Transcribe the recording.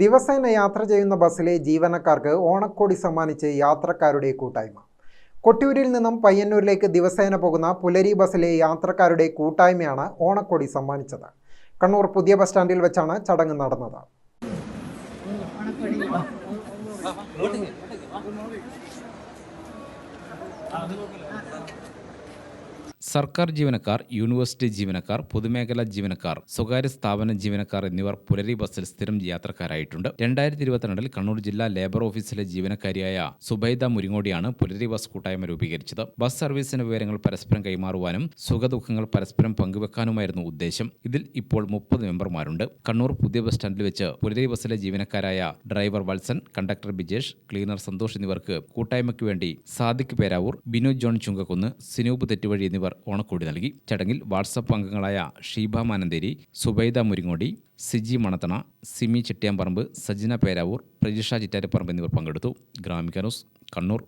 ദിവസേന യാത്ര ചെയ്യുന്ന ബസ്സിലെ ജീവനക്കാർക്ക് ഓണക്കോടി സമ്മാനിച്ച് യാത്രക്കാരുടെ കൂട്ടായ്മ. കൊട്ടിയൂരിൽ നിന്നും പയ്യന്നൂരിലേക്ക് ദിവസേന പോകുന്ന പുലരി ബസ്സിലെ യാത്രക്കാരുടെ കൂട്ടായ്മയാണ് ഓണക്കോടി സമ്മാനിച്ചത്. കണ്ണൂർ പുതിയ ബസ് സ്റ്റാൻഡിൽ വെച്ചാണ് ചടങ്ങ് നടന്നത്. സർക്കാർ ജീവനക്കാർ യൂണിവേഴ്സിറ്റി ജീവനക്കാർ പൊതുമേഖലാ ജീവനക്കാർ സ്വകാര്യ സ്ഥാപന ജീവനക്കാർ എന്നിവർ പുലരി ബസ്സിൽ സ്ഥിരം യാത്രക്കാരായിട്ടുണ്ട്. രണ്ടായിരത്തി ഇരുപത്തിരണ്ടിൽ കണ്ണൂർ ജില്ലാ ലേബർ ഓഫീസിലെ ജീവനക്കാരിയായ സുബൈദ മുരിങ്ങോടിയാണ് പുലരി ബസ് കൂട്ടായ്മ രൂപീകരിച്ചത്. ബസ് സർവീസിന്റെ വിവരങ്ങൾ പരസ്പരം കൈമാറുവാനും സുഖദുഃഖങ്ങൾ പരസ്പരം പങ്കുവെക്കാനുമായിരുന്നു ഉദ്ദേശം. ഇതിൽ ഇപ്പോൾ മുപ്പത് മെമ്പർമാരുണ്ട്. കണ്ണൂർ പുതിയ ബസ് സ്റ്റാൻഡിൽ വെച്ച് പുലരി ബസ്സിലെ ജീവനക്കാരായ driver Valsan conductor Bijesh cleaner Santhosh എന്നിവർക്ക് കൂട്ടായ്മയ്ക്ക് വേണ്ടി സാദിഖ് പേരാവൂർ ബിനു ജോൺ ചുങ്കക്കുന്ന് സിനൂപ് തെറ്റുവഴി ഓണക്കോടി നൽകി. ചടങ്ങിൽ വാട്സപ്പ് അംഗങ്ങളായ ഷീബ മാനന്തേരി സുബൈദ മുരിങ്ങോടി സിജി മണത്തണ സിമി ചെട്ടിയാമ്പറമ്പ് സജിന പേരാവൂർ പ്രജിഷ ചിറ്റാരിപ്പറമ്പ് എന്നിവർ പങ്കെടുത്തു. ഗ്രാമിക ന്യൂസ് കണ്ണൂർ.